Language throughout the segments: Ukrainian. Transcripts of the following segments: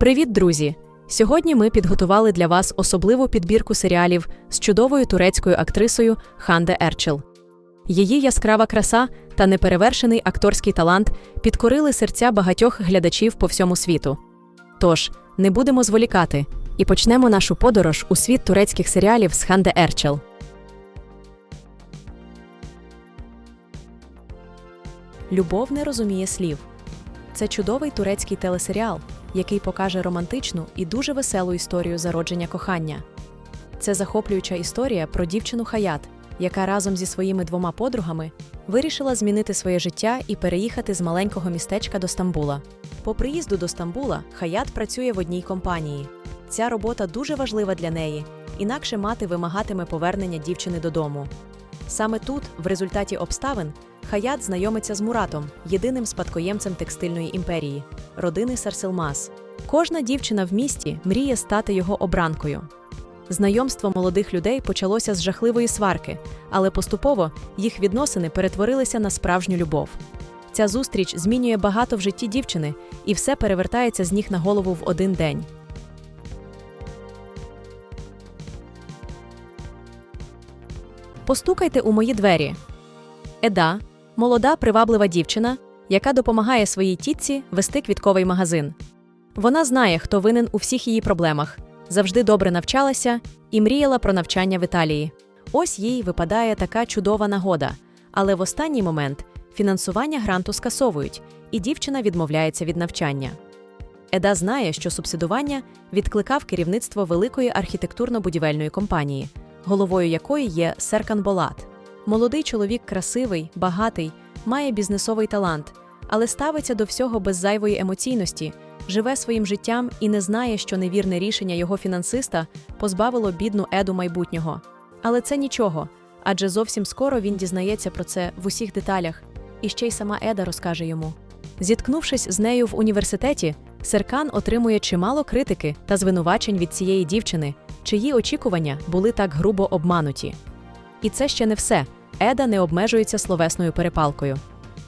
Привіт, друзі! Сьогодні ми підготували для вас особливу підбірку серіалів з чудовою турецькою актрисою Ханде Ерчел. Її яскрава краса та неперевершений акторський талант підкорили серця багатьох глядачів по всьому світу. Тож, не будемо зволікати і почнемо нашу подорож у світ турецьких серіалів з Ханде Ерчел. Любов не розуміє слів. Це чудовий турецький телесеріал, який покаже романтичну і дуже веселу історію зародження кохання. Це захоплююча історія про дівчину Хаят, яка разом зі своїми двома подругами вирішила змінити своє життя і переїхати з маленького містечка до Стамбула. По приїзду до Стамбула Хаят працює в одній компанії. Ця робота дуже важлива для неї, інакше мати вимагатиме повернення дівчини додому. Саме тут, в результаті обставин, Хаят знайомиться з Муратом, єдиним спадкоємцем текстильної імперії, родини Сарселмас. Кожна дівчина в місті мріє стати його обранкою. Знайомство молодих людей почалося з жахливої сварки, але поступово їх відносини перетворилися на справжню любов. Ця зустріч змінює багато в житті дівчини, і все перевертається з ніг на голову в один день. Постукайте у мої двері. Еда молода приваблива дівчина, яка допомагає своїй тітці вести квітковий магазин. Вона знає, хто винен у всіх її проблемах, завжди добре навчалася і мріяла про навчання в Італії. Ось їй випадає така чудова нагода. Але в останній момент фінансування гранту скасовують, і дівчина відмовляється від навчання. Еда знає, що субсидування відкликав керівництво великої архітектурно-будівельної компанії, головою якої є Серкан Болат. Молодий чоловік красивий, багатий, має бізнесовий талант, але ставиться до всього без зайвої емоційності, живе своїм життям і не знає, що невірне рішення його фінансиста позбавило бідну еду майбутнього. Але це нічого, адже зовсім скоро він дізнається про це в усіх деталях, і ще й сама Еда розкаже йому. Зіткнувшись з нею в університеті, Серкан отримує чимало критики та звинувачень від цієї дівчини, чиї очікування були так грубо обмануті. І це ще не все. Еда не обмежується словесною перепалкою.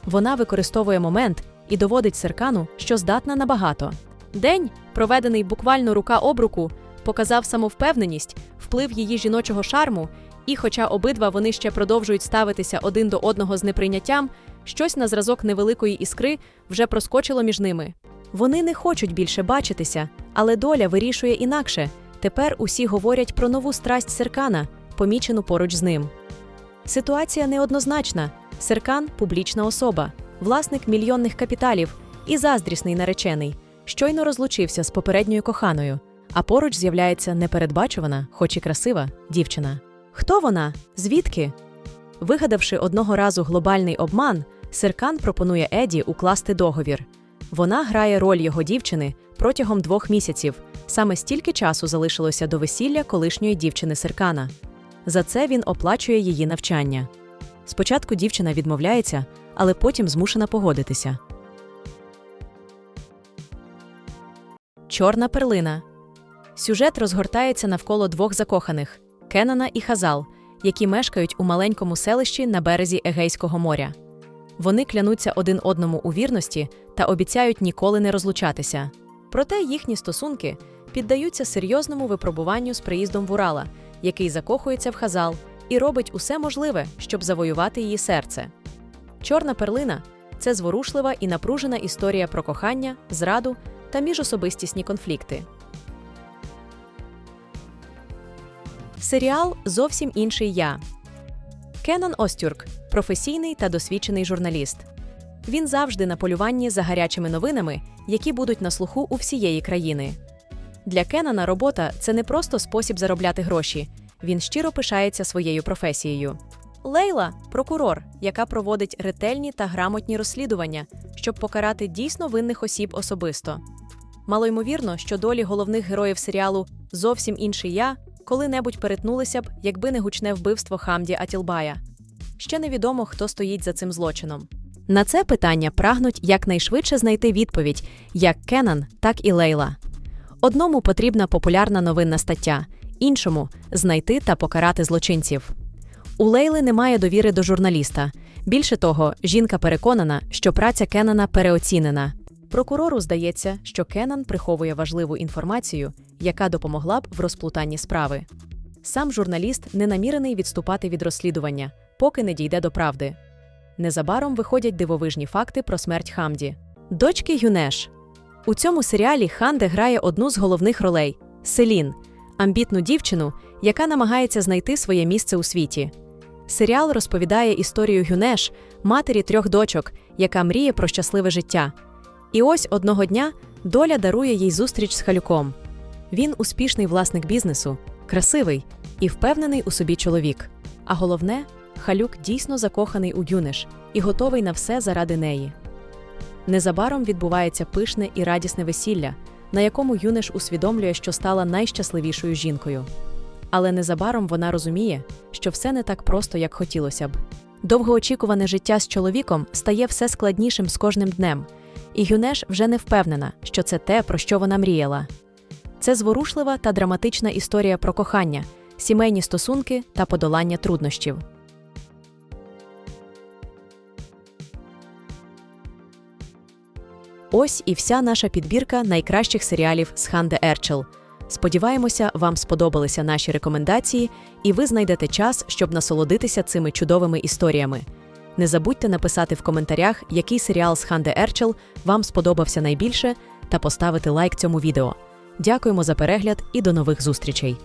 Вона використовує момент і доводить Серкану, що здатна на багато. День, проведений буквально рука об руку, показав самовпевненість, вплив її жіночого шарму, і, хоча обидва вони ще продовжують ставитися один до одного з неприйняттям, щось на зразок невеликої іскри вже проскочило між ними. Вони не хочуть більше бачитися, але доля вирішує інакше. Тепер усі говорять про нову страсть Серкана, помічену поруч з ним. Ситуація неоднозначна. Серкан публічна особа, власник мільйонних капіталів і заздрісний наречений, щойно розлучився з попередньою коханою, а поруч з'являється непередбачувана, хоч і красива, дівчина. Хто вона? Звідки? Вигадавши одного разу глобальний обман, Серкан пропонує Еді укласти договір. Вона грає роль його дівчини протягом двох місяців. Саме стільки часу залишилося до весілля колишньої дівчини Серкана. За це він оплачує її навчання. Спочатку дівчина відмовляється, але потім змушена погодитися. Чорна перлина. Сюжет розгортається навколо двох закоханих Кенана і Хазал, які мешкають у маленькому селищі на березі Егейського моря. Вони клянуться один одному у вірності та обіцяють ніколи не розлучатися. Проте їхні стосунки піддаються серйозному випробуванню з приїздом в Урала, який закохується в Хазал і робить усе можливе, щоб завоювати її серце. Чорна перлина це зворушлива і напружена історія про кохання, зраду та міжособистісні конфлікти. Серіал Зовсім інший я. Кенан Остюрк професійний та досвідчений журналіст. Він завжди на полюванні за гарячими новинами, які будуть на слуху у всієї країни. Для Кенана робота це не просто спосіб заробляти гроші. Він щиро пишається своєю професією. Лейла прокурор, яка проводить ретельні та грамотні розслідування, щоб покарати дійсно винних осіб особисто. Малоймовірно, що долі головних героїв серіалу Зовсім інший я коли-небудь перетнулися б, якби не гучне вбивство Хамді Атілбая. Ще невідомо, хто стоїть за цим злочином. На це питання прагнуть якнайшвидше знайти відповідь як Кенан, так і Лейла. Одному потрібна популярна новинна стаття, іншому знайти та покарати злочинців. У Лейли немає довіри до журналіста. Більше того, жінка переконана, що праця Кеннана переоцінена. Прокурору здається, що Кеннан приховує важливу інформацію, яка допомогла б в розплутанні справи. Сам журналіст не намірений відступати від розслідування, поки не дійде до правди. Незабаром виходять дивовижні факти про смерть Хамді. Дочки Юнеш. У цьому серіалі Ханде грає одну з головних ролей Селін, амбітну дівчину, яка намагається знайти своє місце у світі. Серіал розповідає історію Гюнеш, матері трьох дочок, яка мріє про щасливе життя. І ось одного дня доля дарує їй зустріч з халюком. Він успішний власник бізнесу, красивий і впевнений у собі чоловік. А головне, халюк дійсно закоханий у Юнеш і готовий на все заради неї. Незабаром відбувається пишне і радісне весілля, на якому Юнеш усвідомлює, що стала найщасливішою жінкою. Але незабаром вона розуміє, що все не так просто, як хотілося б. Довгоочікуване життя з чоловіком стає все складнішим з кожним днем, і Юнеш вже не впевнена, що це те, про що вона мріяла. Це зворушлива та драматична історія про кохання, сімейні стосунки та подолання труднощів. Ось і вся наша підбірка найкращих серіалів з Ханде Ерчел. Сподіваємося, вам сподобалися наші рекомендації, і ви знайдете час, щоб насолодитися цими чудовими історіями. Не забудьте написати в коментарях, який серіал з Ханде Ерчел вам сподобався найбільше, та поставити лайк цьому відео. Дякуємо за перегляд і до нових зустрічей!